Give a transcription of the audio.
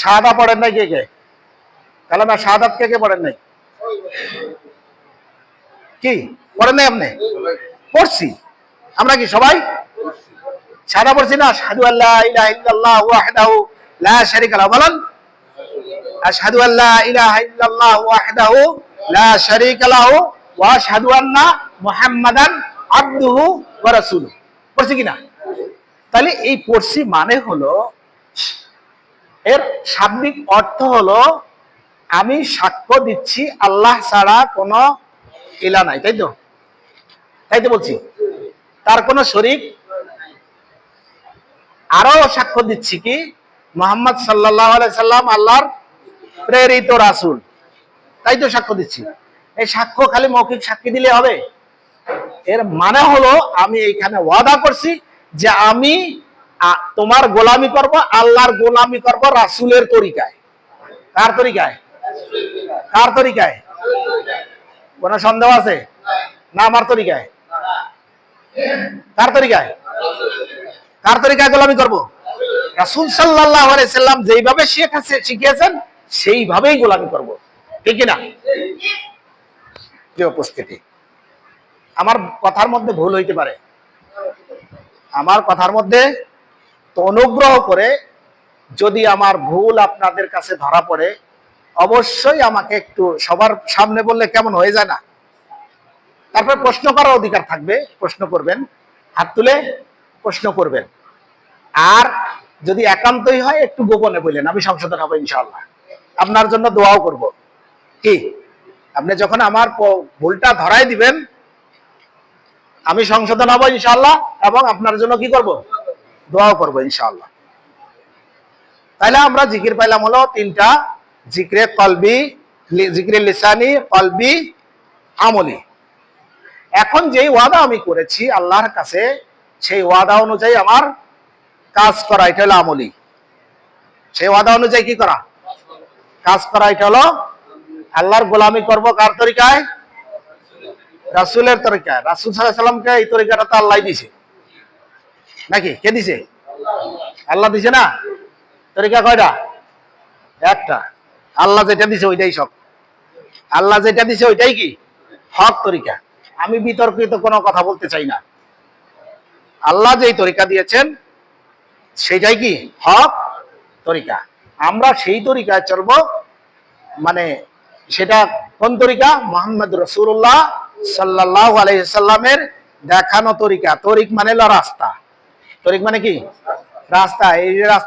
সাদা পড়েন নাই কে কে? কালামা শাহাদাত কে কে পড়েন নাই? কি? পড়েন নাই আপনি? পড়ছি। আমরা কি সবাই? সাদা পড়ছি না? সাধু আল্লাহ ইলাহা ওয়াহদাহু লা বলেন। আশহাদু আল্লা ইলাহা ওয়াহদাহু লা লাহু ওয়া আশহাদু আন্না মুহাম্মাদান আবদুহু ওয়া রাসূলুহু। পড়ছি তাহলে এই পড়ছি মানে হলো এর শাব্দিক অর্থ হলো, আমি সাক্ষ্য দিচ্ছি, আল্লাহ ছাড়া কোনো ইলা নাই, তাই তো? তাই তো বলছি। তার কোনো শরিক আরও সাক্ষ্য দিচ্ছি কি? মোহাম্মদ সাল্লাহ সাল্লাম আল্লাহর প্রেরিত রাসূল। তাই তো সাক্ষ্য দিচ্ছি। এই সাক্ষ্য খালি মৌখিক সাক্ষী দিলে হবে। এর মানে হলো, আমি এইখানে ওয়াদা করছি যে আমি তোমার গোলামি করব, আল্লাহর গোলামি করব রাসূলের তরিকায়। কার তরিকায়? কার তরিকায়? কোন সন্দেহ আছে? না আমার তরিকায়? কার তরিকায়? কার তরিকায় গোলামি করব? রাসূল আলাইহি সাল্লাম যেইভাবে শিখাছে, শিখিয়েছেন, সেইভাবেই গোলামি করব। ঠিক না উপস্থিতি, আমার কথার মধ্যে ভুল হইতে পারে। আমার কথার মধ্যে তো অনুগ্রহ করে যদি আমার ভুল আপনাদের কাছে ধরা পড়ে, অবশ্যই আমাকে একটু সবার সামনে বললে কেমন হয়ে যায় না? তারপর প্রশ্ন করার অধিকার থাকবে, প্রশ্ন করবেন, হাত তুলে প্রশ্ন করবেন। আর যদি একান্তই হয়, একটু গোপনে বললেন, আমি সংশোধন হব ইনশাল্লাহ আপনার জন্য দোয়াও করব। কি? আপনি যখন আমার ভুলটা ধরাই দিবেন, আমি সংশোধন হব ইনশাল্লাহ এবং আপনার জন্য কি করব? দোয়াও করব ইনশাআল্লাহ। তাহলে আমরা জিকির পাইলাম হলো তিনটা, জিক্রে কলবি জিক্রে লিসানি, কলবি, আমলি। এখন যেই ওয়াদা আমি করেছি, আল্লাহর কাছে সেই ওয়াদা অনুযায়ী আমার কাজ করা, এটা হলো আমলি। সেই ওয়াদা অনুযায়ী কি করা? কাজ করা, এটা হলো আল্লাহর গোলামি করব কার তরিকায়? রাসুলের তরিকায়। রাসূল আলাইহি সাল্লামকে এই তরিকাটা তো আল্লাহ দিছে নাকি? কে দিছে? আল্লাহ দিছে না? তরিকা কয়টা? একটা। আল্লাহ যেটা দিছে ওইটাই সব। আল্লাহ যেটা দিছে ওইটাই কি? হক তরিকা। আমি বিতর্কিত কোনো কথা বলতে চাই না। আল্লাহ যেই তরিকা দিয়েছেন, সেটাই কি? হক তরিকা। আমরা সেই তরিকায় চলবো মানে সেটা কোন তরিকা? মোহাম্মদ রসুল্লাহ সাল্লাহ আলাইসাল্লামের দেখানো তরিকা। তরিক মানে রাস্তা। তরিক মানে কি রাস্তা এই যে রাস্তা